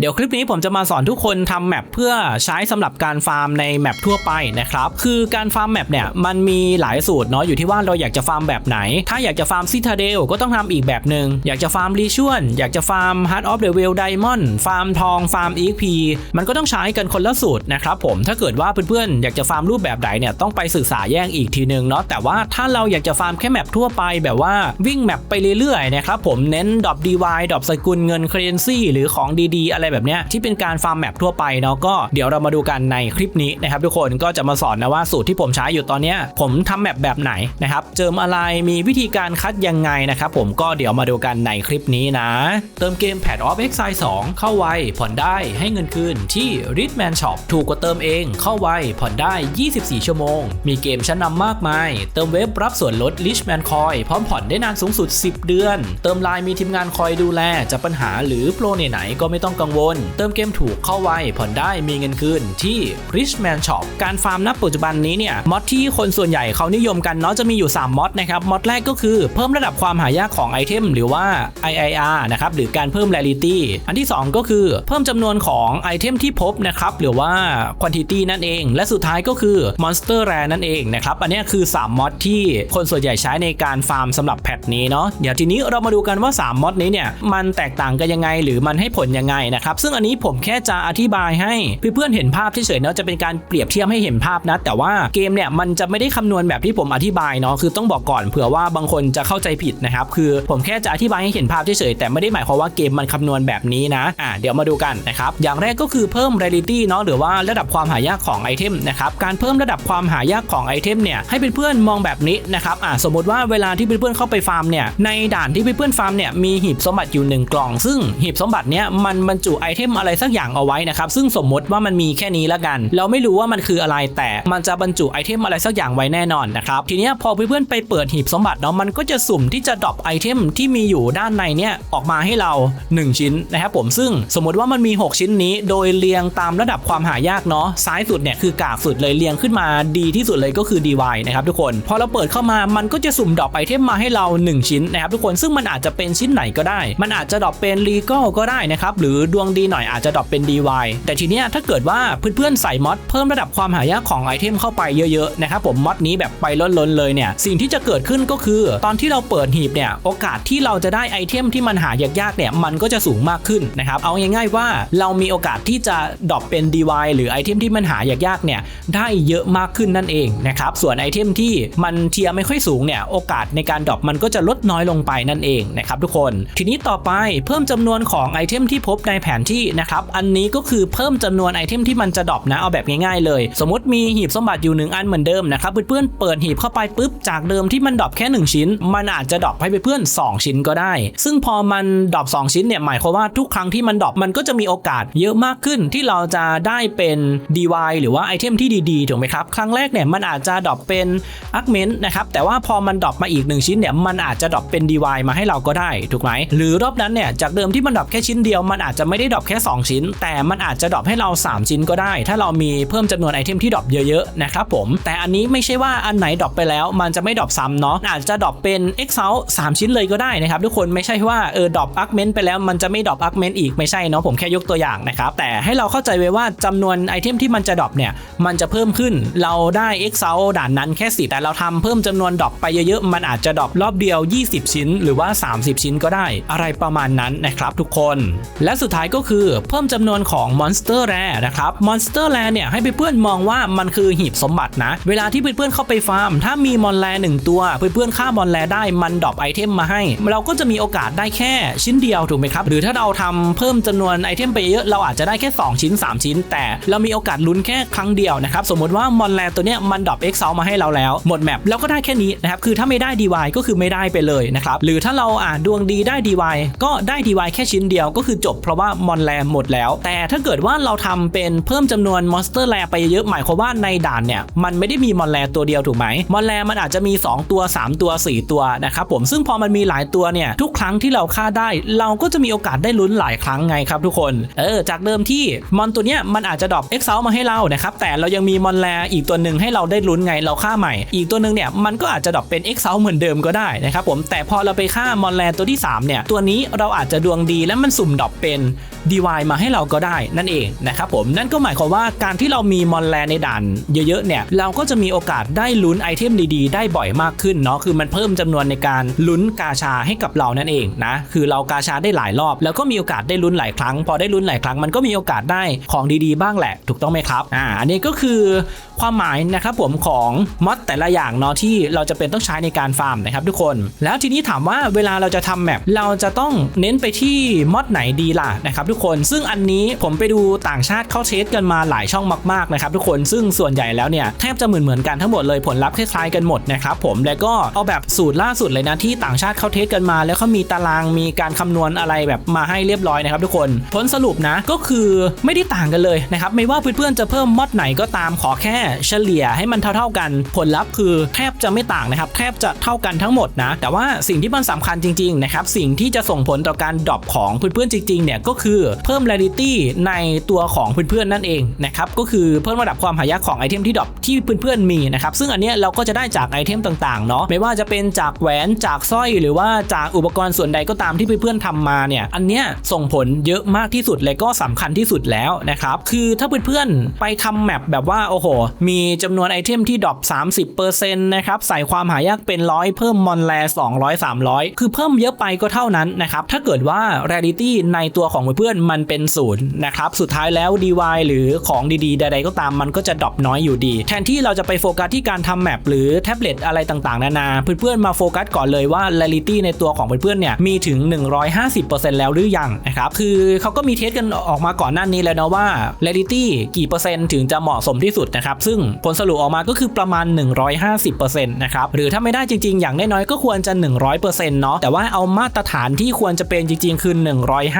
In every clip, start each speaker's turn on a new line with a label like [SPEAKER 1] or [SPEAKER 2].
[SPEAKER 1] เดี๋ยวคลิปนี้ผมจะมาสอนทุกคนทำแมปเพื่อใช้สำหรับการฟาร์มในแมปทั่วไปนะครับ คือการฟาร์มแมปเนี่ยมันมีหลายสูตรเนาะอยู่ที่ว่าเราอยากจะฟาร์มแบบไหน ถ้าอยากจะฟาร์มซิทาเดลก็ต้องทำอีกแบบหนึ่งอยากจะฟาร์มรีชวลอยากจะฟาร์ม Heart of the Well Diamond ฟาร์มทองฟาร์ม EXP มันก็ต้องใช้กันคนละสูตรนะครับผมถ้าเกิดว่าเพื่อนๆอยากจะฟาร์มรูปแบบไหนเนี่ยต้องไปศึกษาแยกอีกทีนึงเนาะแต่ว่าถ้าเราอยากจะฟาร์มแค่แมปทั่วไปแบบว่าวิ่งแมปไปเรื่อยๆนะครับผมเน้นดรอป DY ดรอปสกุลเงินเครนซี่หรือของดีๆอะไรแบบเนี้ยที่เป็นการฟาร์มแมปทั่วไปเนาะก็เดี๋ยวเรามาดูกันในคลิปนี้นะครับทุกคนก็จะมาสอนนะว่าสูตรที่ผมใช้อยู่ตอนเนี้ยผมทำแมปแบบไหนนะครับเจิมอะไรมีวิธีการคัดยังไงนะครับผมก็เดี๋ยวมาดูกันในคลิปนี้นะ เติมเกม Pad of Exile 2 เข้าไวผ่อนได้ให้เงินคืนที่ Ritman Shop ถูกกว่าเติมเองเข้าไวผ่อนได้ 24 ชั่วโมง มีเกมชั้นนำมากมาย เติมเว็บรับส่วนลด Richman Coin พร้อมผ่อนได้นานสูงสุด 10 เดือน เติมไลน์มีทีมงานคอยดูแลจะปัญหาหรือโปรไหนๆก็ไม่ต้องกังวล เติมเกมถูกเข้าไวผ่อนได้มีเงินคืนที่ Richman Shop การฟาร์มณปัจจุบันนี้เนี่ยมอดที่คนส่วนใหญ่เขานิยมกันเนาะจะมีอยู่ 3มอดนะครับมอดแรกก็คือเพิ่มระดับความหายากของไอเทมหรือว่า IIR นะครับหรือการเพิ่ม rarity อันที่ 2 ก็คือเพิ่มจำนวนของไอเทมที่พบนะครับหรือว่า quantity นั่นเอง และสุดท้ายก็คือ monster rare นั่นเองนะครับอันนี้คือ 3มอดที่คนส่วนใหญ่ใช้ในการฟาร์มสำหรับแพทนี้เนาะเดี๋ยวทีนี้เรามาดูกันว่า 3มอดนี้เนี่ยมันแตกต่างกันยังไงหรือมันให้ผลยังไงนะครับซึ่งอันนี้ผมแค่จะอธิบายให้เพื่อนๆเห็นภาพเฉยๆเนาะจะเป็นการเปรียบเทียบให้เห็นภาพนะ แต่ว่าเกมเนี่ยมันจะไม่ได้คำนวณแบบที่ผมอธิบายเนาะคือต้องบอกก่อนเผื่อว่าบางคนจะเข้าใจผิดนะครับคือผมแค่จะอธิบายให้เห็นภาพเฉยๆแต่ไม่ได้หมายความว่าเกมมันคำนวณแบบนี้นะอ่าเดี๋ยวมาดูกันนะครับอย่างแรกก็คือเพิ่ม rarity เนาะหรือว่าระดับความหายากของไอเทมนะครับการเพิ่มระดับความหายากของไอเทมเนี่ยให้เพื่อนๆมองแบบนี้นะครับอ่าสมมติว่าเวลาที่เพื่อนๆเข้าไปฟาร์มเนี่ยในด่านที่เพื่อนๆฟาร์มเนี่ยมีหีบสมบัติอยู่หนึ่งกล่อง ซึ่งหีบสมบัติเนี่ยมันบรรจุไอเทมอะไรสักอย่างเอาไว้นะครับซึ่งสมมติว่ามันมีแค่นี้ละกัน เราไม่รู้ว่ามันคืออะไรแต่มันจะบรรจุไอเทมอะไรสักอย่างไว้แน่นอนนะครับทีนี้พอเพื่อนๆไปเปิดหีบสมบัติเนาะมันก็จะสุ่มที่จะดรอปไอเทมที่มีอยู่ด้านในเนี่ยออกมาให้เรา 1 ชิ้นนะครับผมซึ่งสมมติว่ามันมี 6 ชิ้นนี้ โดยเรียงตามระดับความหายากเนาะซ้ายสุดเนี่ยคือกากสุดเลยเรียงขึ้นมาดีที่สุดเลยก็คือ DY นะครับทุกคนพอเราเปิดเข้ามามันก็จะสุ่มดรอปไอเทมมาให้เรา 1 ชิ้นนะครับทุกคนซึ่งมันอาจจะเป็นชิ้นไหนก็ได้ มันอาจจะดรอปเป็น legal ก็ได้นะครับหรือดวงดีหน่อยอาจจะดรอปเป็น DY แต่ทีเนี้ยถ้าเกิดว่าเพื่อนๆใส่มอดเพิ่มระดับความหายากของไอเทมเข้าไปเยอะๆนะครับผมมอดนี้แบบไปล้นๆเลยเนี่ยสิ่งที่จะเกิดขึ้นก็คือ ตอนที่เราเปิดหีบเนี่ยโอกาสที่เราจะได้ไอเทมที่มันหายากๆเนี่ยมันก็จะสูงมากขึ้นนะครับเอาง่ายๆว่าเรามีโอกาสที่จะดรอปเป็น DY หรือไอเทมที่มันหายากๆเนี่ยได้เยอะมากขึ้นนั่นเองนะครับส่วนไอเทมที่มันเทียร์ไม่ค่อยสูงเนี่ยโอกาสในการดรอปมันก็จะลดน้อยลงไปนั่นเองนะครับทุกคน ทีนี้ต่อไปเพิ่มจำนวนของไอเทมที่พบในแผนที่นะครับ อันนี้ก็คือเพิ่มจำนวนไอเทมที่มันจะดรอปนะ เอาแบบง่ายๆเลย สมมติมีหีบสมบัติอยู่หนึ่งอันเหมือนเดิมนะครับ เพื่อนๆเปิดหีบเข้าไปปุ๊บ จากเดิมที่มันดรอปแค่ 1 ชิ้น มันอาจจะดรอปให้เพื่อนๆ2 ชิ้นก็ได้ ซึ่งพอมันดรอป2ชิ้นเนี่ยหมายความว่าทุกครั้งที่มันดรอปมันก็จะมีโอกาสเยอะมากขึ้นที่เราจะได้เป็น DY หรือว่าไอเทมที่ดีๆถูกไหมครับ ครั้งแรกเนี่ยมันอาจจะดรอปเป็นอาร์เมนต์นะครับแต่ว่าพอมันดรอปมาอีก 1 ชิ้นเนี่ยมันอาจจะดรอปเป็น DY มาให้เราก็ได้ถูกไหมหรือรอบนั้นเนี่ยจากเดิมที่มันดรอปแค่ชิ้นเดียวมันอาจจะไม่ได้ดรอปแค่ 2 ชิ้น แต่มันอาจจะดรอปให้เรา 3 ชิ้นก็ได้ ถ้าเรามีเพิ่มจำนวนไอเทมที่ดรอปเยอะๆนะครับผมแต่อันนี้ไม่ใช่ว่าอันไหนดรอปไปแล้ว มันจะไม่ดรอปซ้ำเนาะอาจจะดรอปเป็น e x a l 3ชิ้นเลยก็ได้นะครับทุกคนไม่ใช่ว่าเออดรอปอาร์เมนต์ไปแล้วมันจะไม่ดรอปอาร์เมนต์อีกไม่ใช่เนาะผมแค่ยกตัวอย่างนะครับแต่ให้เราเข้าใจไว้ว่าจำนวนไอเทมที่มันจะดรอปเนี่ยมันจะเพิ่มขึ้นเราได้ e x a l ด่านนั้นแค่สิแต่เราทำเพิ่มจำนวนดรอปไปเยอะๆมันอาจจะดรอปรอบเดียว 20 ชิ้น หรือว่า 30 ชิ้นก็ได้ อะไรประมาณนั้นนะครับทุกคน และสุดท้ายก็คือเพิ่มจำนวนของ Monster Rare นะครับ Monster Rare เนี่ยให้เพื่อนๆมองว่ามันคือหีบสมบัตินะ เวลาที่เพื่อนๆเข้าไปฟาร์ม ถ้ามีมอนแรหนึ่งตัว เพื่อนๆฆ่ามอนแรได้มันดรอปไอเทมมาให้ เราก็จะมีโอกาสได้แค่ชิ้นเดียวถูกไหมครับ หรือถ้าเราทำเพิ่มจำนวนไอเทมไปเยอะเราอาจจะได้แค่ 2 ชิ้น 3 ชิ้น แต่เรามีโอกาสลุ้นแค่ครั้งเดียวนะครับสมมติว่ามอนแรตัวเนี้ยมันดรอปเอ็กซ์ซ์มาให้เราแล้วหมดแมปแล้วก็ได้แค่นี้นะครับคือถ้าไม่ได้ DY ก็คือไม่ได้ไปเลยนะครับหรือถ้าเราอ่านดวงดีได้ DY ก็ได้ DY แค่ชิ้นเดียวก็คือจบเพราะว่ามอนแรหมดแล้ว แต่ถ้าเกิดว่าเราทำเป็นเพิ่มจำนวนมอนสเตอร์แรไปเยอะหมายความว่าในด่านเนี่ยมันไม่ได้มีมอนแรตัวเดียวถูกไหมมอนแรมันอาจจะมี 2 ตัว 3 ตัว 4 ตัวนะครับผมซึ่งพอมันมีหลายตัวเนี่ยทุกครั้งที่เราฆ่าได้ เราก็จะมีโอกาสได้ลุ้นหลายครั้งไงครับทุกคนเออจากเดิมที่มอนตัวเนี้ยมันอาจจะดรอปเอ็กซ์มาให้เรานะครับแต่เรายังมีมอนแรอีกตัวหนึ่งให้เราได้ลุ้นไงเราฆ่าใหม่ อีกตัวหนึ่งเนี่ยมันก็อาจจะดรอปเป็นเอ็กซ์เหมือนเดิมก็ได้นะครับผมแต่พอเราไปฆ่ามอนแรตัวที่3เนี่ยตัวนี้เราอาจจะดวงดีและมันสุ่มดรอปเป็น DY มาให้เราก็ได้นั่นเองนะครับผมนั่นก็หมายความว่าการที่เรามีมอนแลในด่านเยอะๆเนี่ยเราก็จะมีโอกาสได้ลุ้นไอเทมดีๆ ได้บ่อยมากขึ้นเนาะคือมันเพิ่มจำนวนในการลุ้นกาชาให้กับเรานั่นเองนะคือเรากาชาได้หลายรอบ แล้วก็มีโอกาสได้ลุ้นหลายครั้ง พอได้ลุ้นหลายครั้งมันก็มีโอกาสได้ของดีๆ บ้างแหละ ถูกต้องไหมครับอ่าอันนี้ก็คือความหมายนะครับผมของมอดแต่ละอย่างเนาะที่เราจะเป็นต้องใช้ในการฟาร์มนะครับทุกคน แล้วทีนี้ถามว่าเวลาเราจะทำแมปเราจะต้องเน้นไปที่มอดไหนดีล่ะนะครับทุกคนซึ่งอันนี้ผมไปดูต่างชาติเข้าเทสกันมาหลายช่องมากๆนะครับทุกคนซึ่งส่วนใหญ่แล้วเนี่ยแทบจะเหมือนเหมือนกันทั้งหมดเลยผลลัพธ์คล้ายๆกันหมดนะครับผมแล้วก็เอาแบบสูตรล่าสุดเลยนะที่ต่างชาติเข้าเทสกันมา แล้วเขามีตารางมีการคำนวณอะไรแบบมาให้เรียบร้อยนะครับทุกคนผลสรุปนะก็คือไม่ได้ต่างกันเลยนะครับไม่ว่าเพื่อนๆจะเพิ่มมอดไหนก็ตามขอแค่เฉลี่ยให้มันเท่า ๆกัน ผลลัพธ์คือแทบจะไม่ต่างนะครับแทบจะเท่ากันทั้งหมดนะแต่ว่าสิ่งที่มันสำคัญจริงๆนะครับสิ่งที่จะส่งผลต่อการดรอปของเพื่อนๆจริงๆเนี่ยก็คือเพิ่ม rarity ในตัวของเพื่อนๆนั่นเองนะครับก็คือเพิ่มระดับความหายากของไอเทมที่ดรอปที่เพื่อนๆมีนะครับซึ่งอันเนี้ยเราก็จะได้จากไอเทมต่างๆเนาะไม่ว่าจะเป็นจากแหวนจากสร้อยหรือว่าจากอุปกรณ์ส่วนใดก็ตามที่เพื่อนๆทำมาเนี่ยอันเนี้ยส่งผลเยอะมากที่สุดและก็สำคัญที่สุดแล้วนะครับคือถ้าเพื่อนๆไปทำแมปแบบว่าโอ้โหมีจำนวนไอเทมที่ดรอป30%นะครับใส่ความหายากเป็นร้อยเพิ่มมอนแล200 300 คือเพิ่มเยอะไปก็เท่านั้นนะครับถ้าเกิดว่า rarity ในตัวของเพื่อนมันเป็นศูนย์นะครับสุดท้ายแล้ว DY หรือของดีๆใดๆก็ตามมันก็จะดรอปน้อยอยู่ดี แทนที่เราจะไปโฟกัสที่การทำแมปหรือแท็บเล็ตอะไรต่างๆ นานา เพื่อนๆมาโฟกัสก่อนเลยว่า rarity ในตัวของเพื่อนๆเนี่ยมีถึง 150%แล้วหรือยังนะครับคือเขาก็มีเทสกันออกมาก่อนหน้านี้แล้วนะว่า rarity กี่เปอร์เซ็นต์ถึงจะเหมาะสมที่สุดนะครับซึ่งผลสรุปออกมาก็คือประมาณ 150%นะครับหรือถ้าไม่ได้จริงๆ อย่างน้อยๆก็ควรจะ 100%เนาะแต่ว่าเอามาตรฐานที่ควรจะเป็นจริง ๆ คือ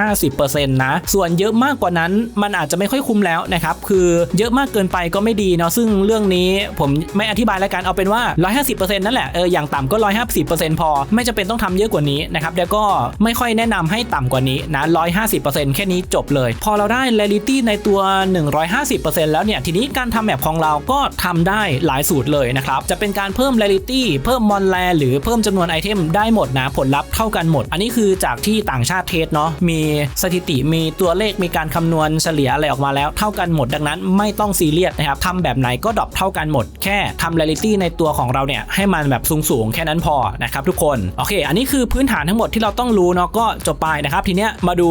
[SPEAKER 1] 150%นะส่วนเยอะมากกว่านั้นมันอาจจะไม่ค่อยคุ้มแล้วนะครับคือเยอะมากเกินไปก็ไม่ดีเนาะซึ่งเรื่องนี้ผมไม่อธิบายแล้วกันเอาเป็นว่า 150%นั่นแหละเอออย่างต่ำก็ 150%พอ ไม่จำเป็นต้องทำเยอะกว่านี้นะครับแล้วก็ไม่ค่อยแนะนำให้ต่ำกว่านี้นะ150%แค่นี้จบเลย พอเราได้ reality ในตัว 150%แล้วเนี่ยทีนี้การทำแมปของเราก็ทำได้หลายสูตรเลยนะครับจะเป็นการเพิ่ม reality เพิ่มมอนแลหรือเพิ่มจำนวนไอเทมได้หมดนะผลลัพธ์เท่ากันหมด อันนี้คือจากที่ต่างชาติเทสเนาะมีสถิติมีตัวเลขมีการคำนวณเฉลี่ยอะไรออกมาแล้วเท่ากันหมด ดังนั้นไม่ต้องซีเรียสนะครับทำแบบไหนก็ดรอปเท่ากันหมด แค่ทำ reality ในตัวของเราเนี่ยให้มันแบบสูงๆแค่นั้นพอนะครับทุกคนโอเค อันนี้คือพื้นฐานทั้งหมดที่เราต้องรู้เนาะก็จบไปนะครับทีเนี้ยมาดู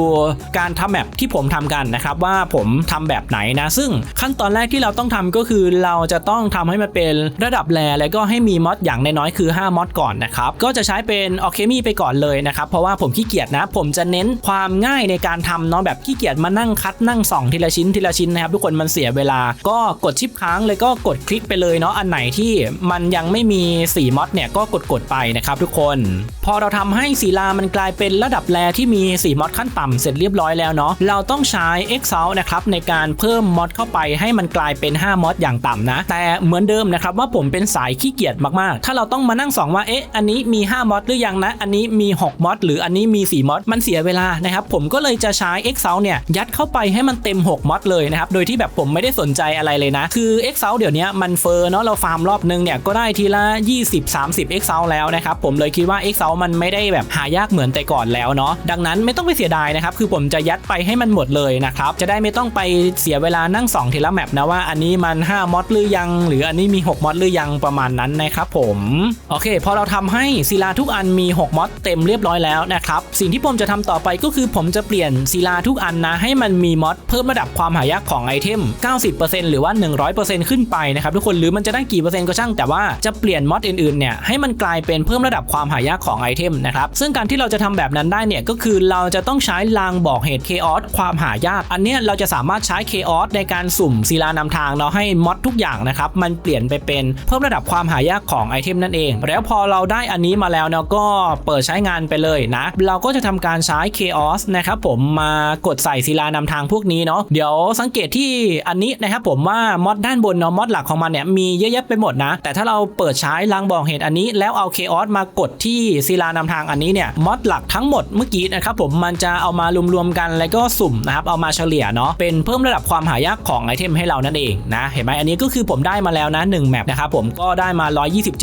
[SPEAKER 1] การทำแมปที่ผมทำกันนะครับว่าผมทำแบบไหนนะ ซึ่งขั้นตอนแรกที่เราต้องทำก็คือเราจะต้องทำให้มันเป็นระดับแรแล้วก็ให้มีมอดอย่างน้อยๆคือ 5มอดก่อนนะครับก็จะใช้เป็นออเคมีไปก่อนเลยนะครับเพราะว่าผมขี้เกียจนะ ผมจะเน้นความง่ายในการททำเนาะแบบขี้เกียจมานั่งคัดนั่งส่องทีละชิ้นทีละชิ้นนะครับทุกคนมันเสียเวลา ก็กดชิปค้างเลยก็กดคลิกไปเลยเนาะอันไหนที่มันยังไม่มี4มอดเนี่ยก็กดกดๆไปนะครับทุกคน พอเราทำให้ศิลามันกลายเป็นระดับแรที่มี4มอดขั้นต่ำเสร็จเรียบร้อยแล้วเนาะเราต้องใช้ Excel นะครับในการเพิ่มมอดเข้าไปให้มันกลายเป็น 5มอดอย่างต่ำนะ แต่เหมือนเดิมนะครับว่าผมเป็นสายขี้เกียจมากๆ ถ้าเราต้องมานั่งส่องว่าเอ๊ะอันนี้มี 5มอดหรือยังนะ อันนี้มี 6มอดหรืออันนี้มี 4มอดมันเสียเวลานะครับผมก็เลยจะใช้ Excel เนี่ยยัดเข้าไปให้มันเต็ม 6 มอดเลยนะครับ โดยที่แบบผมไม่ได้สนใจอะไรเลยนะ คือ Excel เดี๋ยวนี้มันเฟอร์เนาะเราฟาร์มรอบนึงเนี่ยก็ได้ทีละ 20-30 Excel แล้วนะครับ ผมเลยคิดว่า Excel มันไม่ได้แบบหายากเหมือนแต่ก่อนแล้วเนาะดังนั้นไม่ต้องไปเสียดายนะครับคือผมจะยัดไปให้มันหมดเลยนะครับจะได้ไม่ต้องไปเสียเวลานั่งสองทีละแมปนะว่าอันนี้มัน 5มอดหรือยัง หรืออันนี้มี 6มอดหรือยังประมาณนั้นนะครับผมโอเค พอเราทำให้ศิลาทุกอันมี 6มอดเต็มเรียบร้อยแล้วนะครับสิ่งที่ผมจะทำต่อไปก็คือผมจะเปลี่ยนศิลาทุกอันนะ ให้มันมีมอดเพิ่มระดับความหายากของไอเทม 90%หรือว่า 100%ขึ้นไปนะครับทุกคนหรือมันจะได้กี่เปอร์เซ็นต์ก็ช่าง แต่ว่าจะเปลี่ยนมอดอื่นๆเนี่ยให้มันกลายเป็นเพิ่มระดับความหายากของไอเทมนะครับซึ่งการที่เราจะทำแบบนั้นได้เนี่ยก็คือเราจะต้องใช้ลางบอกเหตุ Chaos ความหายาก อันเนี้ยเราจะสามารถใช้ Chaos ในการสุ่มศิลานำทางเนาะให้มอดทุกอย่างนะครับมันเปลี่ยนไปเป็นเพิ่มระดับความหายากของไอเทมนั่นเอง แล้วพอเราได้อันนี้มาแล้วเนาะก็เปิดใช้งานไปเลยนะ เราก็จะทำการใช้ Chaos นะครับผมมากดใส่ศิลานำทางพวกนี้เนาะเดี๋ยวสังเกตที่อันนี้นะครับผมว่ามอดด้านบนเนาะมอดหลักของมันเนี่ยมีเยอะแยะไปหมดนะ แต่ถ้าเราเปิดใช้ลางบอกเหตุอันนี้ แล้วเอา Chaos มากดที่ศิลานำทางอันนี้เนี่ยมอดหลักทั้งหมดเมื่อกี้นะครับผมมันจะเอามารวมๆกันแล้วก็สุ่มนะครับเอามาเฉลี่ยเนาะเป็นเพิ่มระดับความหายากของไอเทมให้เรานั่นเองนะเห็นไหมอันนี้ก็คือผมได้มาแล้วนะ1แมปนะครับผมก็ได้มา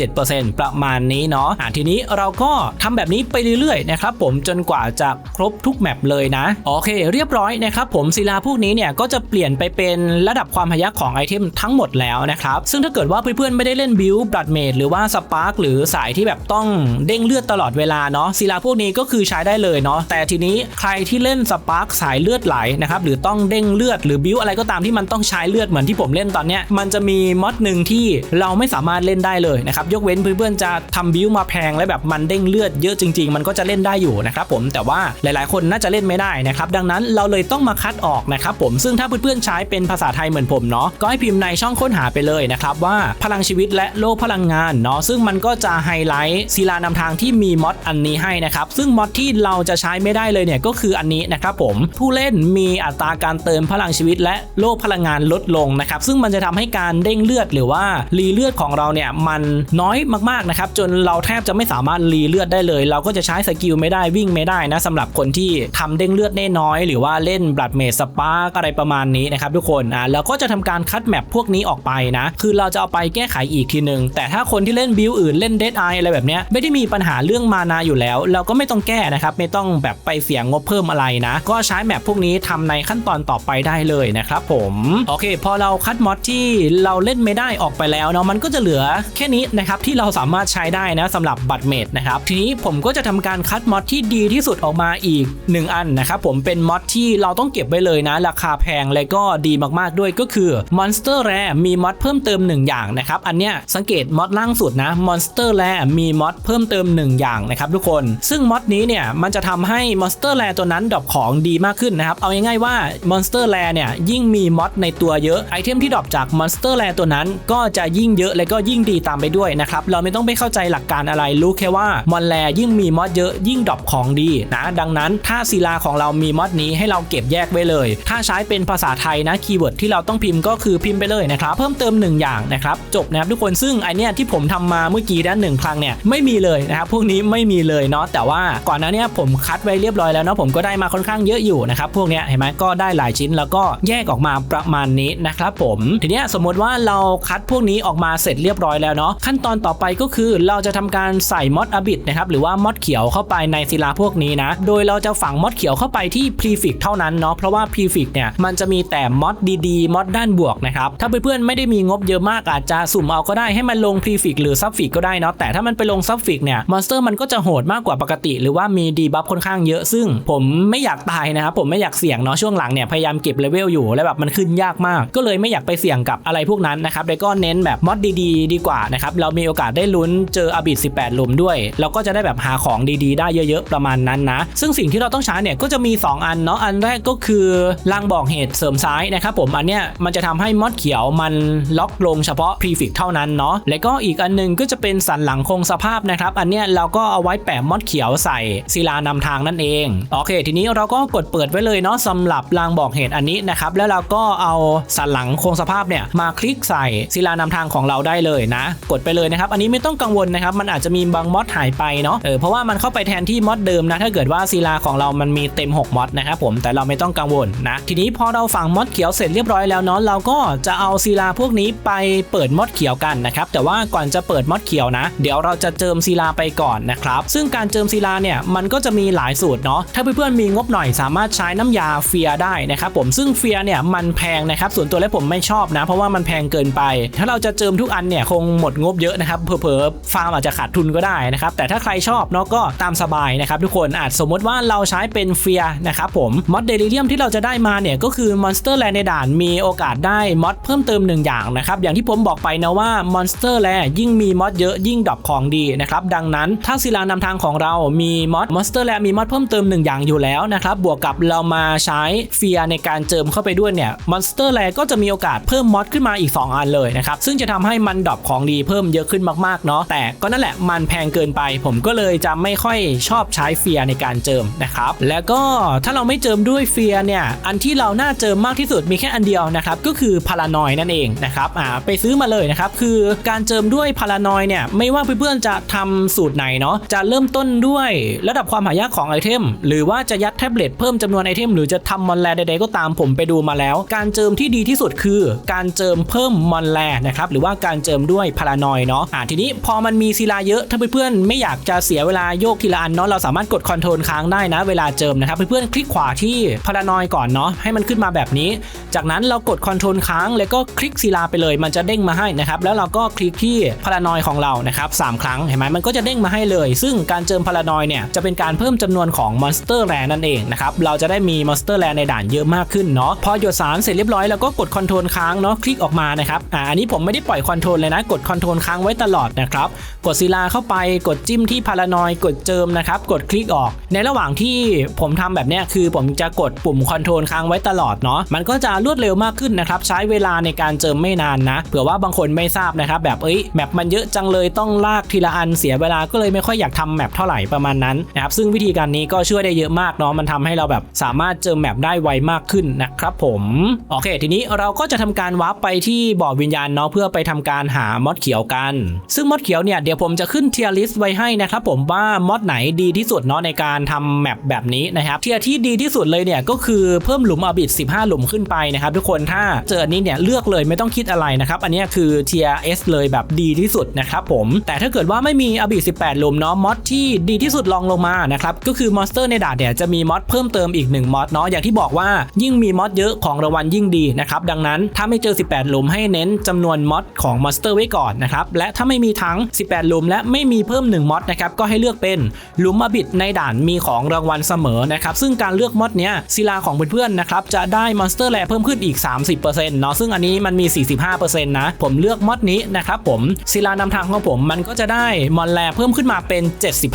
[SPEAKER 1] 127%ประมาณนี้เนาะอะทีนี้เราก็ทำแบบนี้ไปเรื่อยๆนะครับผมจนกว่าจะครบทุกแมปเลยนะโอเค เรียบร้อยนะครับผมศิลาพวกนี้เนี่ยก็จะเปลี่ยนไปเป็นระดับความพยักของไอเทมทั้งหมดแล้วนะครับซึ่งถ้าเกิดว่าเพื่อนๆไม่ได้เล่นบิวบลัดเมดหรือว่าสปาร์กหรือสายที่แบบต้องเด้งเลือดตลอดเวลาเนาะศิลาพวกนี้ก็คือใช้ได้เลยเนาะแต่ทีนี้ใครที่เล่นสปาร์กสายเลือดไหลนะครับหรือต้องเด้งเลือดหรือบิวอะไรก็ตามที่มันต้องใช้เลือดเหมือนที่ผมเล่นตอนเนี้ยมันจะมีมอดหนึ่งที่เราไม่สามารถเล่นได้เลยนะครับยกเว้นเพื่อนๆจะทำบิวมาแพงและแบบมันเด้งเลือดเยอะจริง ๆ มันก็จะเล่นได้อยู่นะครับผมแต่ว่าหลายๆ คนน่าจะเล่นไม่ได้นะครับดังนั้นเราเลยต้องมาคัดออกนะครับผมซึ่งถ้าเพื่อนๆใช้เป็นภาษาไทยเหมือนผมเนาะก็ให้พิมพ์ในช่องค้นหาไปเลยนะครับว่าพลังชีวิตและโลกพลังงานเนาะซึ่งมันก็จะไฮไลท์ศิลานำทางที่มีมอดอันนี้ให้นะครับซึ่งมอดที่เราจะใช้ไม่ได้เลยเนี่ยก็คืออันนี้นะครับผมผู้เล่นมีอัตราการเติมพลังชีวิตและโลกพลังงานลดลงนะครับซึ่งมันจะทำให้การเด้งเลือดหรือว่ารีเลือดของเราเนี่ยมันน้อยมากๆนะครับจนเราแทบจะไม่สามารถรีเลือดได้เลย เราก็จะใช้สกิลไม่ได้วิ่งไม่ได้นะสำหรับคนที่ทำเด้งเลือดได้น้อย หรือว่าเล่นบลัดเมดสปาร์กอะไรประมาณนี้นะครับทุกคนอ่าแล้วก็จะทำการคัดแมปพวกนี้ออกไปนะ คือเราจะเอาไปแก้ไขอีกทีหนึ่งแต่ถ้าคนที่เล่นบิลอื่นเล่นเดดไออะไรแบบเนี้ยไม่ได้มีปัญหาเรื่องมานาอยู่แล้ว เราก็ไม่ต้องแก้นะครับไม่ต้องแบบไปเสียงงบเพิ่มอะไรนะ ก็ใช้แมปพวกนี้ทำในขั้นตอนต่อไปได้เลยนะครับผมโอเค พอเราคัดมอดที่เราเล่นไม่ได้ออกไปแล้วเนาะมันก็จะเหลือแค่นี้นะครับที่เราสามารถใช้ได้นะสำหรับบัตรเมดนะครับทีนี้ผมก็จะทำการคัดมอดที่ดีที่สุดออกมาอีก 1 อันนะครับผมเป็นมอดที่เราต้องเก็บไว้เลยนะ ราคาแพงและก็ดีมากๆด้วยก็คือ Monster Rare มีมอดเพิ่มเติม 1 อย่างนะครับ อันเนี้ยสังเกตมอดล่างสุดนะ Monster Rare มีมอดเพิ่มเติม 1 อย่างนะครับทุกคน ซึ่งมอดนี้เนี่ยมันจะทำให้ Monster Rare ตัวนั้นดรอปของดีมากขึ้นนะครับ เอาง่ายๆว่า Monster Rare เนี่ยยิ่งมีมอดในตัวเยอะไอเทมที่ดรอปจาก Monster Rare ตัวนั้น ก็จะยิ่งเยอะและก็ยิ่งดีตามไปด้วยนะครับเราไม่ต้องไปเข้าใจหลักการอะไรรู้แค่ว่ามอนแรยิ่งมีมอดเยอะยิ่งดรอปของดีนะดังนั้นถ้าศิลาของเรามีมอดนี้ให้เราเก็บแยกไว้เลย ถ้าใช้เป็นภาษาไทยนะคีย์เวิร์ดที่เราต้องพิมพ์ก็คือพิมพ์ไปเลยนะครับ เพิ่มเติม 1 อย่างนะครับจบนะครับทุกคนซึ่งไอเนี้ยที่ผมทำมาเมื่อกี้ด้านหนึ่งครั้งเนี่ยไม่มีเลยนะครับพวกนี้ไม่มีเลยเนาะแต่ว่าก่อนหน้านี้ผมคัดไว้เรียบร้อยแล้วเนาะผมก็ได้มาค่อนข้างเยอะอยู่นะครับพวกเนี้ยเห็นไหมก็ได้หลายชิ้นแล้วก็แยกออกมาประมาณนี้นะครับผมทีเนี้ยสมมติว่าเราคัดพวกนี้ออกมาเสร็จเรียบร้อยแล้วเนาะขั้นตอนต่อไปก็คือเราจะทำการใส่มอดอบิดนะครับหรือว่ามอดเขียวเข้าไปในศิลาพวกนี้นะ โดยเราจะฝังมอดเขียวเข้าไปที่พรีฟิกเท่านั้นเนาะเพราะว่าพรีฟิกเนี่ยมันจะมีแต่มอดดีๆมอดด้านบวกนะครับถ้าเพื่อนๆไม่ได้มีงบเยอะมากอาจจะสุ่มเอาก็ได้ให้มันลงพรีฟิกหรือซับฟิกก็ได้เนาะแต่ถ้ามันไปลงซับฟิกเนี่ยมอนสเตอร์มันก็จะโหดมากกว่าปกติ หรือว่ามีดีบัฟค่อนข้างเยอะซึ่งผมไม่อยากตายนะครับผมไม่อยากเสี่ยงเนาะช่วงหลังเนี่ยพยายามเก็บเลเวลอยู่แล้วแบบมันขึ้นยากมาก ก็เลยไม่อยากไปเสี่ยงกับอะไรพวกนั้นนะครับแล้วก็เน้นแบบมอดดีๆ ดีกว่านะครับเรามีโอกาสได้ลุ้นเจออบิด18หลุมด้วย เราก็จะได้แบบหาของดีๆ ได้เยอะๆประมาณนั้นนะ ซึ่งสิ่งที่เราต้องใช้เนี่ยก็จะมี2 อันเนาะอันแรกก็คือรางบอกเหตุเสริมซ้ายนะครับผมอันเนี้ยมันจะทำให้มอดเขียวมันล็อกลงเฉพาะพรีฟิกเท่านั้นเนาะและก็อีกอันหนึงก็จะเป็นสันหลังคงสภาพนะครับ อันเนี้ยเราก็เอาไว้แปะมอดเขียวใส่ศิลานำทางนั่นเอง โอเค ทีนี้เราก็กดเปิดไว้เลยเนาะสำหรับรางบอกเหตุอันนี้นะครับแล้วเราก็เอาสันหลังคงสภาพเนี่ยมาคลิกใส่ศิลานำทางของเราได้เลยนะ กดไปเลยนะครับ อันนี้ไม่ต้องกังวลนะครับ มันอาจจะมีบางมอดหายไปเนาะเออเพราะว่ามันเข้าไปแทนที่มอดเดิมนะถ้าเกิดว่าศิลาของเรามันมีเต็ม6มอดนะครับผมแต่เราไม่ต้องกังวลนะทีนี้พอเราฝังมอดเขียวเสร็จเรียบร้อยแล้วเนาะเราก็จะเอาศิลาพวกนี้ไปเปิดมอดเขียวกันนะครับแต่ว่าก่อนจะเปิดมอดเขียวนะ เดี๋ยวเราจะเจิมศิลาไปก่อนนะครับซึ่งการเจิมศิลาเนี่ยมันก็จะมีหลายสูตรเนาะถ้าเพื่อนๆมีงบหน่อยสามารถใช้น้ำยาเฟียได้นะครับผมซึ่งเฟียเนี่ยมันแพงนะครับส่วนตัวแล้วผมไม่ชอบนะ เพราะว่ามันแพงเกินไป ถ้าเราจะเจิมทุกอันเนี่ยคงหมดงบเยอะนะครับเผลอๆฟาร์มอาจจะขาดทุนก็ได้นะครับแต่ถ้าใครชอบเนาะก็ตามสบายนะครับทุกคนอาจสมมติว่าเราใช้เป็นเฟียนะครับผมมอดเดลิเรียมที่เราจะได้มาเนี่ยก็คือมอนสเตอร์แลนในด่านมีโอกาสได้มอดเพิ่มเติมหนึ่งอย่างนะครับอย่างที่ผมบอกไปนะว่ามอนสเตอร์แลยิ่งมีมอดเยอะยิ่งดรอปของดีนะครับดังนั้นถ้าศิลานำทางของเรามีมอดมอนสเตอร์แลมีมอดเพิ่มเติมหนึ่งอย่างอยู่แล้วนะครับบวกกับเรามาใช้เฟียในการเจิมเข้าไปด้วยเนี่ยมอนสเตอร์แลก็จะมีโอกาสเพิ่มมอดขึ้นมาอีก 2 อันเลยนะครับซึ่งจะทำให้มันดรอปของดีเพิ่มเยอะขึ้นมากๆเนาะแต่ก็นั่นแหละมันแพงเกินไป ผมก็เลยจะไม่ค่อยชอบใช้เฟียในการเจิมนะครับแล้วก็ถ้าเราไม่เจิมด้วยเฟียเนี่ยอันที่เราน่าเจิมมากที่สุดมีแค่อันเดียวนะครับก็คือพารานอยนั่นเองนะครับอ่าไปซื้อมาเลยนะครับคือการเจิมด้วยพารานอยเนี่ยไม่ว่าเพื่อนๆจะทำสูตรไหนเนาะจะเริ่มต้นด้วยระดับความหายากของไอเทม หรือว่าจะยัดแท็บเล็ตเพิ่มจำนวนไอเทม หรือจะทำมอนแลใดๆก็ตามผมไปดูมาแล้ว การเจิมที่ดีที่สุดคือ การเจิมเพิ่มมอนแลนะครับหรือว่าการเจิมด้วยพารานอยเนาะอ่าทีนี้พอมันมีศิลาเยอะถ้าเพื่อนๆไม่อยากจะเสียเวลาโยกทีละอันเนาะเราสามารถกดคอนโทรลค้างได้นะ เวลาเจิมนะครับเพื่อนคลิกขวาที่พารานอยก่อนเนาะให้มันขึ้นมาแบบนี้ จากนั้นเรากดคอนโทรลค้างแล้วก็คลิกศิลาไปเลย มันจะเด้งมาให้นะครับแล้วเราก็คลิกที่พารานอยของเรานะครับสามครั้งเห็นไหมมันก็จะเด้งมาให้เลย ซึ่งการเจิมพารานอยเนี่ยจะเป็นการเพิ่มจำนวนของมอนสเตอร์แรนั่นเองนะครับเราจะได้มีมอนสเตอร์แรในด่านเยอะมากขึ้นเนาะพอหยดสารเสร็จเรียบร้อยแล้วก็กดคอนโทรลค้างเนาะคลิกออกมานะครับอ่าอันนี้ผมไม่ได้ปล่อยคอนโทรลเลยนะ กดคอนโทรลค้างไว้ตลอดนะครับกดศิลาเข้าไปกดจิ้มที่พารานอยกดเจิมนะครับกดคลิกออก ในระหว่างที่ผมทำแบบนี้คือผมจะกดปุ่มคอนโทรลค้างไว้ตลอดเนาะมันก็จะรวดเร็วมากขึ้นนะครับใช้เวลาในการเจิมไม่นานนะเผื่อว่าบางคนไม่ทราบนะครับแบบเอ้ยแมปมันเยอะจังเลยต้องลากทีละอันเสียเวลาก็เลยไม่ค่อยอยากทำแมปเท่าไหร่ประมาณนั้นนะครับซึ่งวิธีการนี้ก็ช่วยได้เยอะมากเนาะมันทำให้เราแบบสามารถเจิมแมปได้ไวมากขึ้นนะครับผมโอเค ทีนี้เราก็จะทำการวาร์ปไปที่บ่อวิญญาณเนาะเพื่อไปทำการหามอดเขียวกัน ซึ่งมอดเขียวเนี่ยเดี๋ยวผมจะขึ้นเทียร์ลิสต์ไว้ให้นะครับผมว่ามอดไหนดีที่สุดเนาะในการทำแมปแบบนี้นะครับทียร์ที่ดีที่สุดเลยเนี่ยก็คือเพิ่มหลุมออบิด15 หลุมขึ้นไปนะครับทุกคนถ้าเจออันนี้เนี่ยเลือกเลยไม่ต้องคิดอะไรนะครับอันนี้คือเทียร์เอสเลยแบบดีที่สุดนะครับผมแต่ถ้าเกิดว่าไม่มีอบิด18 หลุมเนาะมอดที่ดีที่สุดลองลงมานะครับก็คือมอนสเตอร์ในดานเนี่ยจะมีมอดเพิ่มเติมอีก1มอดเนาะอย่างที่บอกว่ายิ่งมีมอดเยอะของรางวัลยิ่งดีนะครับดังนั้นถ้าไม่เจอ 18 หลุมให้เน้นจำนวนมอดของมอนสเตอร์ไว้ก่อนนะครับและถ้าไม่มีทั้ง 18 หลุมและไม่มีเพิ่ม1มอดนะครับก็ให้เลือกเป็นหลุมอบิดในด่านมีของรางวัลเสมอนะครับซึ่งการเลือกมอดเนี้ยศิลาของเพื่อนๆนะครับจะได้มอนสเตอร์แลเพิ่มขึ้นอีก 30%เนาะซึ่งอันนี้มันมี 45%นะผมเลือกมอดนี้นะครับผมศิลานำทางของผมมันก็จะได้มอนแลเพิ่มขึ้นมาเป็น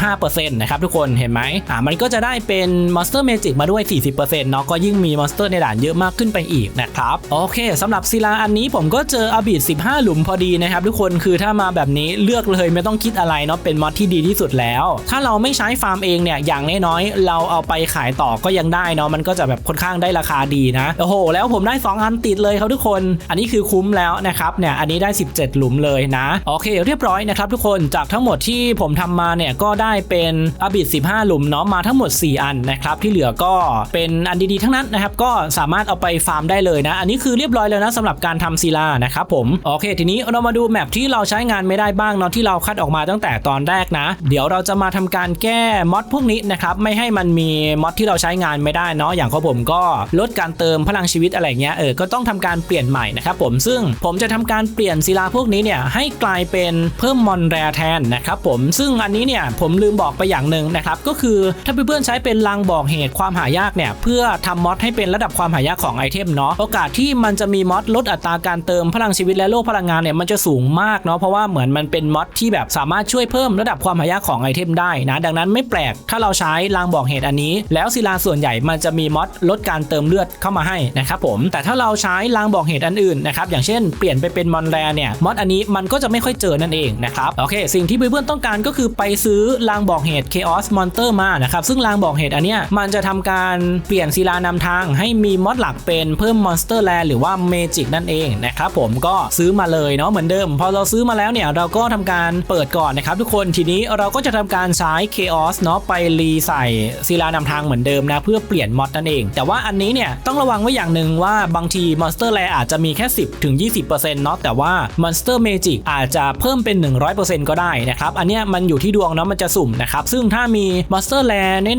[SPEAKER 1] 75%นะครับทุกคนเห็นไหมอ่ามันก็จะได้เป็นมอนสเตอร์เมจิกมาด้วย 40%เนาะก็ยิ่งมีมอนสเตอร์ในด่านเยอะมากขึ้นไปอีกนะครับโอเคสำหรับศิลาอันนี้ผมก็เจออบิด15 หลุมพอดีนะครับทุกคนคือถ้ามาแบบนี้เลือกเลยไม่ต้องคิดอะไรเนาะเป็นมอดที่ดีที่สุดแล้ว ถ้าเราไม่ใช้ฟาร์มเองเนี่ยอย่างน้อยๆเราเอาไปขายต่อก็ยังได้เนาะมันก็จะแบบค่อนข้างได้ราคาดีนะโอ้โห แล้วผมได้2อันติดเลยครับทุกคน อันนี้คือคุ้มแล้วนะครับเนี่ยอันนี้ได้ 17 หลุมเลยนะโอเคเรียบร้อยนะครับทุกคนจากทั้งหมดที่ผมทำมาเนี่ยก็ได้เป็นอบิด15 หลุมเนาะมาทั้งหมด 4 อันนะครับที่เหลือก็เป็นอันดีๆทั้งนั้นนะครับก็สามารถเอาไปฟาร์มได้เลยนะ อันนี้คือเรียบร้อยแล้วนะสำหรับการทำศิลานะครับผมโอเค ทีนี้เรามาดูแมปที่เราใช้งานไม่ได้บ้างเนาะที่เราคัดออกมาตั้งแต่ตอนแรกนะ เดี๋ยวเราจะมาทำการแก้มอดพวกนี้นะครับไม่ให้มันมีมอดที่เราใช้งานไม่ได้เนาะอย่างของผมก็ลดการเติมพลังชีวิตอะไรเงี้ยเออก็ต้องทำการเปลี่ยนใหม่นะครับผมซึ่งผมจะทำการเปลี่ยนศิลาพวกนี้เนี่ยให้กลายเป็นเพิ่มมอนแรแทนนะครับผมซึ่งอันนี้เนี่ยผมลืมบอกไปอย่างหนึ่งนะครับก็คือถ้าเพื่อนๆใช้เป็นลังบอกเหตุความหายากเนี่ยเพื่อทำมอดให้เป็นระดับความหายากของไอเทมเนาะโอกาสที่มันจะมีมอดลดอัตราการเติมพลังชีวิตและโลกพลังงานเนี่ยมันจะสูงมากเนาะเพราะว่าเหมือนมันเป็นมอดที่แบบสามารถช่วยเพิ่มระดับความหายากของไอเทมได้นะดังนั้นไม่แปลกถ้าเราใช้ลางบอกเหตุอันนี้แแล้วศิลาส่วนใหญ่มันจะมีมอดลดการเติมเลือดเข้ามาให้นะครับผมแต่ถ้าเราใช้ลางบอกเหตุอันอื่นนะครับอย่างเช่นเปลี่ยนไปเป็นมอนแรเนี่ยมอดอันนี้มันก็จะไม่ค่อยเจอนั่นเองนะครับโอเค สิ่งที่เพื่อนๆต้องการก็คือไปซื้อลางบอกเหตุ Chaos Monster มานะครับซึ่งลางบอกเหตุอันเนี้ยมันจะทำการเปลี่ยนศิลานำทาง ให้มีมอดหลักเป็นเพิ่มมอนสเตอร์แลหรือว่าเมจิกนั่นเองนะครับผมก็ซื้อมาเลยเนาะเหมือนเดิม พอเราซื้อมาแล้วเนี่ยเราก็ทำการเปิดก่อนนะครับทุกคนทีนี้เราก็จะทำการใช้ Chaos เนาะไปรีใส่ศิลานำทางเหมือนเดิมนะเพื่อเปลี่ยนมอดนั่นเอง แต่ว่าอันนี้เนี่ยต้องระวังไว้อย่างหนึ่งว่าบางทีมอนสเตอร์แลอาจจะมีแค่ 10ถึง20%เนาะแต่ว่ามอนสเตอร์เมจิกอาจจะเพิ่มเป็น 100%ก็ได้นะครับอันเนี้ยมันอยู่ที่ดวงเนาะมันจะสุ่มนะครับซึ่งถ้ามีมอนสเตอร์แล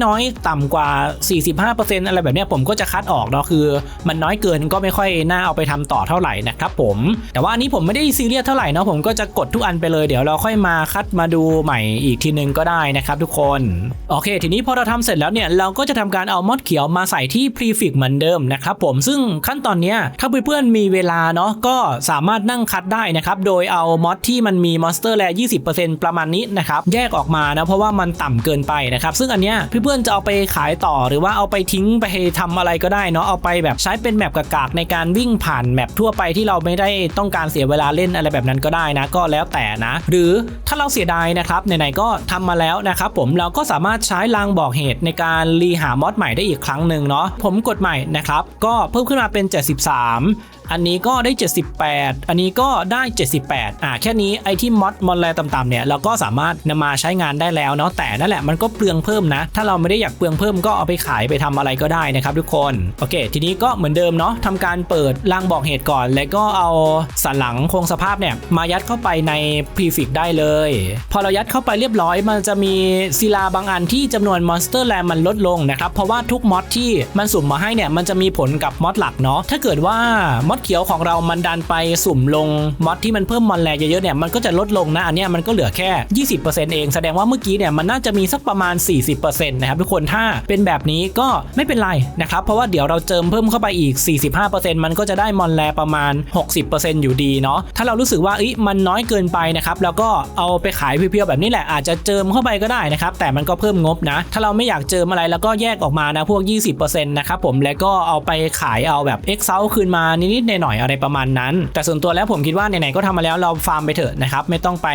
[SPEAKER 1] น้อยๆต่ำกว่า 45%อะไรแบบเนี้ยผมก็จะคัดออกเนาะคือมันน้อยเกินก็ไม่ค่อยน่าเอาไปทำต่อเท่าไหร่นะครับผมแต่ว่าอันนี้ผมไม่ได้ซีเรียสเท่าไหร่เนาะผมก็จะกดทุกอันไปเลยเดี๋ยวเราค่อยมาคัดมาดูใหม่อีกทีนึงก็ได้นะครับทุกคนโอเค ทีนี้พอเราทำเสร็จแล้วเนี่ยเราก็จะทำการเอามอดเขียวมาใส่ที่พรีฟิกเหมือนเดิมนะครับผมซึ่งขั้นตอนนี้ถ้าเพื่อนๆมีเวลาเนาะก็สามารถนั่งคัดได้นะครับโดยเอามอดที่มันมีมอนสเตอร์แล20%ประมาณนี้นะครับแยกออกมานะเพราะว่ามันต่ำเกินไปนะครับซึ่งอันเนี้ยเพื่อนๆจะเอาไปขายต่อหรือว่าเอาไปทิ้งไปทำอะไรก็ได้เนาะเอาไปแบบใช้เป็นแมปกากๆในการวิ่งผ่านแมปทั่วไปที่เราไม่ได้ต้องการเสียเวลาเล่นอะไรแบบนั้นก็ได้นะก็แล้วแต่นะ หรือถ้าเราเสียดายนะครับไหนๆก็ทำมาแล้วนะครับผมเราก็สามารถใช้ลางบอกเหตุในการรีหามอดใหม่ได้อีกครั้งหนึ่งเนาะผมกดใหม่นะครับก็เพิ่มขึ้นมาเป็น 73อันนี้ก็ได้ 78 อันนี้ก็ได้ 78 อ่าแค่นี้ไอที่มอดมอนแรต่ำๆเนี่ยเราก็สามารถนำมาใช้งานได้แล้วเนาะแต่นั่นแหละมันก็เปลืองเพิ่มนะ ถ้าเราไม่ได้อยากเปลืองเพิ่มก็เอาไปขายไปทำอะไรก็ได้นะครับทุกคนโอเค ทีนี้ก็เหมือนเดิมเนาะทำการเปิดรางบอกเหตุก่อน แล้วก็เอาสันหลังโครงสภาพเนี่ยมายัดเข้าไปในพรีฟิกได้เลย พอเรายัดเข้าไปเรียบร้อย มันจะมีศิลาบางอันที่จำนวนมอนสเตอร์แลมันลดลงนะครับนะครับเพราะว่าทุกมอดที่มันสุ่มมาให้เนี่ยมันจะมีผลกับมอดหลักเนาะถ้าเกิดว่ามอดเขียวของเรามันดันไปสุ่มลงมอดที่มันเพิ่มมอนแรเยอะๆเนี่ยมันก็จะลดลงนะอันเนี้ยมันก็เหลือแค่ 20%เองแสดงว่าเมื่อกี้เนี่ยมันน่าจะมีสักประมาณ 40%นะครับทุกคนถ้าเป็นแบบนี้ก็ไม่เป็นไรนะครับเพราะว่าเดี๋ยวเราเจิมเพิ่มเข้าไปอีก 45%มันก็จะได้มอนแรประมาณ 60%อยู่ดีเนาะถ้าเรารู้สึกว่าอีมันน้อยเกินไปนะครับแล้วก็เอาไปขายเพียวๆแบบนี้แหละอาจจะเจิมเข้าไปก็ได้นะครับแต่มันก็เพิ่มงบนะ ถ้าเราไม่อยากเจิมอะไรแล้วก็แยกออกมานะพวก 20%นะครับผมแล้วก็เอาไปขายเอาแบบ e x เ a คืนมานิดๆหน่อยๆอะไรประมาณนั้น แต่ส่วนตัวแล้วผมคิดว่าไหนๆก็ทำมาแล้วเราฟาร์มไปเถอะนะครับไม่ต้องไป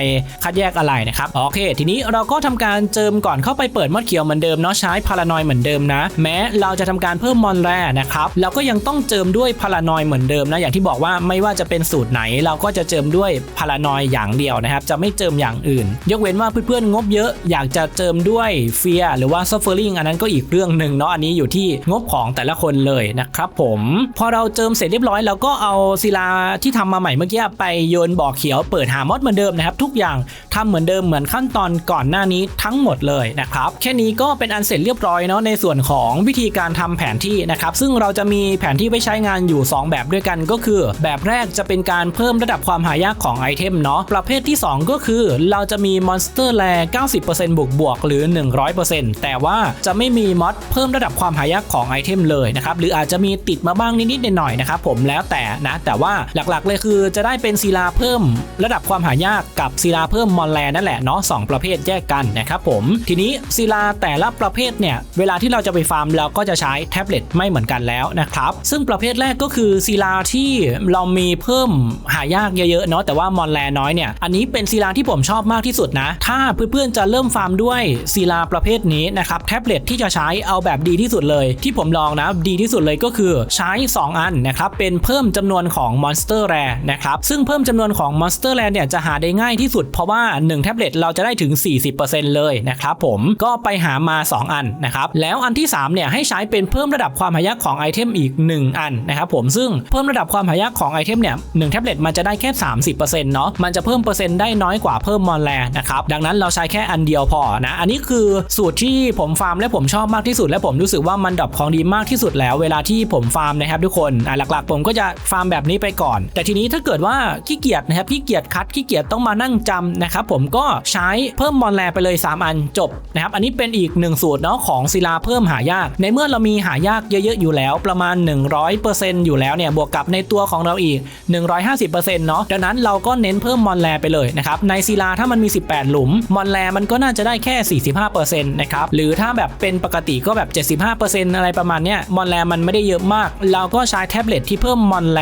[SPEAKER 1] คัดแยกอะไรนะครับโอเค ทีนี้เราก็ทำการเจิมก่อนเข้าไปเปิดมอดเขียวเหมือนเดิมเนาะใช้พารานอยเหมือนเดิมนะ แม้เราจะทำการเพิ่มมอนแร่นะครับเราก็ยังต้องเจิมด้วยพารานอยเหมือนเดิมนะอย่างที่บอกว่าไม่ว่าจะเป็นสูตรไหน เราก็จะเจิมด้วยพารานอยอย่างเดียวนะครับจะไม่เจิมอย่างอื่น ยกเว้นว่าเพื่อนๆงบเยอะอยากจะเจิมด้วยเฟียหรือว่าซัฟเฟอร์ลิงอันนั้นก็อีกเรื่องหนึ่งเนาะอันนี้อยู่ที่งบของแต่ละคนเลยนะครับผม พอเราเจิมเสร็จเรียบร้อยเราก็เอาศิลาที่ทำมาใหม่เมื่อกี้ไปโยนบ่อเขียวเปิดหามอดเหมือนเดิมนะครับ ทุกอย่างทำเหมือนเดิมเหมือนขั้นตอนก่อนหน้านี้ทั้งหมดเลยนะครับแค่นี้ก็เป็นอันเสร็จเรียบร้อยเนาะในส่วนของวิธีการทำแผนที่นะครับ ซึ่งเราจะมีแผนที่ไว้ใช้งานอยู่ 2 แบบด้วยกันก็คือ แบบแรกจะเป็นการเพิ่มระดับความหายากของไอเทมเนาะประเภทที่ 2 ก็คือเราจะมีมอนสเตอร์แล90%บวกบวกหรือ 100%แต่ว่าจะไม่มีมอดเพิ่มระดับความหายากของไอเทมเลยนะครับหรืออาจจะมีติดมาบ้างนิดๆหน่อยๆนะครับผมแล้วแต่นะ แต่ว่าหลักๆเลยคือจะได้เป็นศิลาเพิ่ม ระดับความหายากกับศิลาเพิ่มมอนแลนั่นแหละเนาะสองประเภทแยกกันนะครับผม ทีนี้ศิลาแต่ละประเภทเนี่ย เวลาที่เราจะไปฟาร์มเราก็จะใช้แท็บเล็ตไม่เหมือนกันแล้วนะครับ ซึ่งประเภทแรกก็คือศิลาที่เรามีเพิ่มหายากเยอะๆเนาะแต่ว่ามอนแลน้อยเนี่ย อันนี้เป็นศิลาที่ผมชอบมากที่สุดนะ ถ้าเพื่อนๆจะเริ่มฟาร์มด้วยศิลาประเภทนี้นะครับแท็บเล็ตที่จะใช้เอาแบบดีที่สุดเลย ที่ผมลองนะดีที่สุดเลยก็คือใช้ 2 อันนะครับเป็นเพิ่มิ่มจำนวนของมอนสเตอร์แรนะครับซึ่งเพิ่มจำนวนของมอนสเตอร์แรเนี่ยจะหาได้ง่ายที่สุดเพราะว่า 1 แท็บเล็ตเราจะได้ถึง 40%เลยนะครับผมก็ไปหามา 2 อันนะครับแล้วอันที่3เนี่ยให้ใช้เป็นเพิ่มระดับความหายากของไอเทมอีก 1 อันนะครับผมซึ่งเพิ่มระดับความหายากของไอเทมเนี่ยหแท็บเล็ตมันจะได้แค่ 30%เนาะมันจะเพิ่มเปอร์เซ็นต์ได้น้อยกว่าเพิ่มมอนแลนะครับดังนั้นเราใช้แค่อันเดียวพอนะอันนี้คือสูตรที่ผมฟาร์มและผมชอบมากที่สุด และผมรู้สึกว่ามันดับของดีมากที่สุดแล้ว เวลาที่ผมฟาร์มนะครับทุกคนอะหลักๆ ผมก็จะฟาร์มแบบนี้ไปก่อน แต่ทีนี้ถ้าเกิดว่าขี้เกียจนะครับขี้เกียจคัดขี้เกียจต้องมานั่งจำนะครับผมก็ใช้เพิ่มมอนแลไปเลย 3 อันจบนะครับอันนี้เป็นอีกหนึ่งสูตรเนาะของศิลาเพิ่มหายาก ในเมื่อเรามีหายากเยอะๆอยู่แล้วประมาณ 100%อยู่แล้วเนี่ยบวกกับในตัวของเราอีก 150%เนาะดังนั้นเราก็เน้นเพิ่มมอนแลไปเลยนะครับในศิลาถ้ามันมี 18 หลุมมอนแลมันก็น่าจะได้แค่ 45%นะครับหรือถ้าแบบเป็นปกติก็แบบ 75%อะไรประมาณเนี้ยมอนแลมันไม่ได้เยอะมาก เราก็ใช้แท็บเล็ตที่เพิ่มมอนแล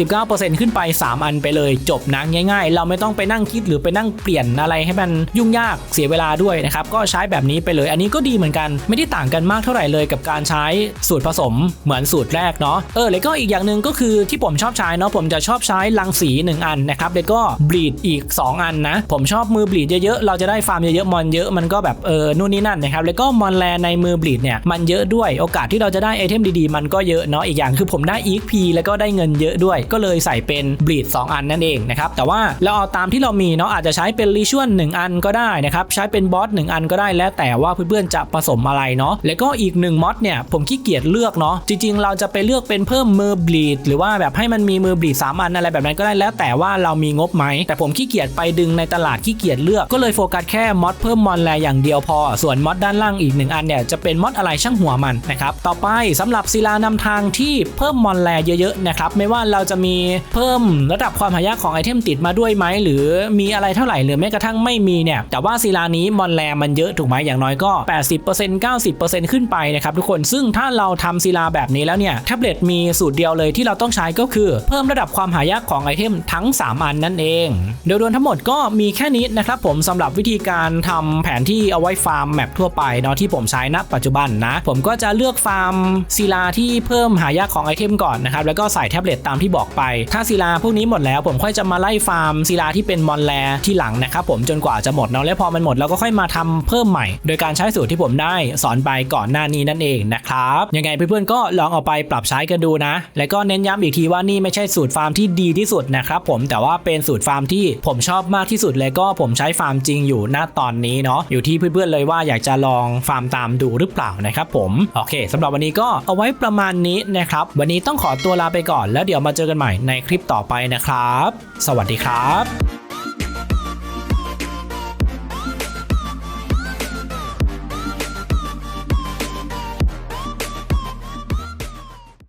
[SPEAKER 1] 39%ขึ้นไป 3 อันไปเลยจบนะง่าย ๆ เราไม่ต้องไปนั่งคิดหรือไปนั่งเปลี่ยนอะไรให้มันยุ่งยากเสียเวลาด้วยนะครับก็ใช้แบบนี้ไปเลย อันนี้ก็ดีเหมือนกันไม่ได้ต่างกันมากเท่าไหร่เลยกับการใช้สูตรผสมเหมือนสูตรแรกเนาะเออแล้วก็อีกอย่างหนึ่งก็คือที่ผมชอบใช้เนาะผมจะชอบใช้ลังสี 1 อันนะครับแล้วก็บลีดอีก 2 อันนะ ผมชอบมือบลีดเยอะๆเราจะได้ฟาร์มเยอะๆมอนเยอะมันก็แบบเออนู่นนี่นั่นนะครับแล้วก็มอนแลในมือบลีดเนี่ยมันเยอะด้วยโอกาสที่เราจะได้ไอเทมดีๆมันก็เยอะเนาะอีกอย่างคือผมได้ EXP แล้วก็ได้เงินเยอะด้วย ก็เลยใส่เป็นบลีด2อันนั่นเองนะครับแต่ว่าเราเอาตามที่เรามีเนาะอาจจะใช้เป็นรีชวล1อันก็ได้นะครับใช้เป็นบอส1อันก็ได้แล้วแต่ว่าเพื่อนๆจะผสมอะไรเนาะแล้วก็อีก1มอดเนี่ยผมขี้เกียจเลือกเนาะจริงๆ เราจะไปเลือกเป็นเพิ่มมือบลีดหรือว่าแบบให้มันมีมือบลีด3อันอะไรแบบนั้นก็ได้แล้วแต่ว่าเรามีงบไหมแต่ผมขี้เกียจไปดึงในตลาดขี้เกียจเลือกก็เลยโฟกัสแค่มอดเพิ่มมอนแลอย่างเดียวพอ ส่วนมอดด้านล่างอีกหนึ่งอันเนี่ยจะเป็นมอดอะไรช่างหัวมันนะครับต่อไปสำหรับศิลานำทางที่เพิ่มมอนแลเยอะๆนะครับไม่ว่าเราจะมีเพิ่มระดับความหายากของไอเทมติดมาด้วยไหมหรือมีอะไรเท่าไหร่หรือแม้กระทั่งไม่มีเนี่ยแต่ว่าศิลานี้มอนแลมันเยอะถูกไหมอย่างน้อยก็ 80% 90%ขึ้นไปนะครับทุกคนซึ่งถ้าเราทำศิลาแบบนี้แล้วเนี่ยแท็บเล็ตมีสูตรเดียวเลยที่เราต้องใช้ก็คือ เพิ่มระดับความหายากของไอเทมทั้ง 3 อันนั่นเองโดยรวมทั้งหมดก็มีแค่นี้นะครับผมสำหรับวิธีการทำแผนที่เอาไว้ฟาร์มแมปทั่วไปเนาะที่ผมใช้ณปัจจุบันนะ ผมก็จะเลือกฟาร์มศิลาที่เพิ่มหายากของไอเทมก่อนนะครับแล้วก็ใส่แท็บเล็ตตามที่บอกไป ถ้าศิลาพวกนี้หมดแล้วผมค่อยจะมาไล่ฟาร์มศิลาที่เป็นมอนแลที่หลังนะครับผมจนกว่าจะหมดเนาะแล้วพอมันหมดเราก็ค่อยมาทำเพิ่มใหม่ โดยการใช้สูตรที่ผมได้สอนไปก่อนหน้านี้นั่นเองนะครับยังไงเพื่อนๆก็ลองเอาไปปรับใช้กันดูนะ แล้วก็เน้นย้ำอีกทีว่านี่ไม่ใช่สูตรฟาร์มที่ดีที่สุดนะครับผมแต่ว่าเป็นสูตรฟาร์มที่ผมชอบมากที่สุดเลยก็ผมใช้ฟาร์มจริงอยู่ณตอนนี้เนาะอยู่ที่เพื่อนๆเลยว่าอยากจะลองฟาร์มตามดูหรือเปล่าเปล่านะครับผมโอเคสำหรับวันนี้ก็เอาไว้ประมาณนี้นะครับวันนี้ต้องขอตัวลาไปก่อนแล้วเดี๋ยวมาเจอกันใหม่ในคลิปต่อไปนะครับ สวัสดีครับ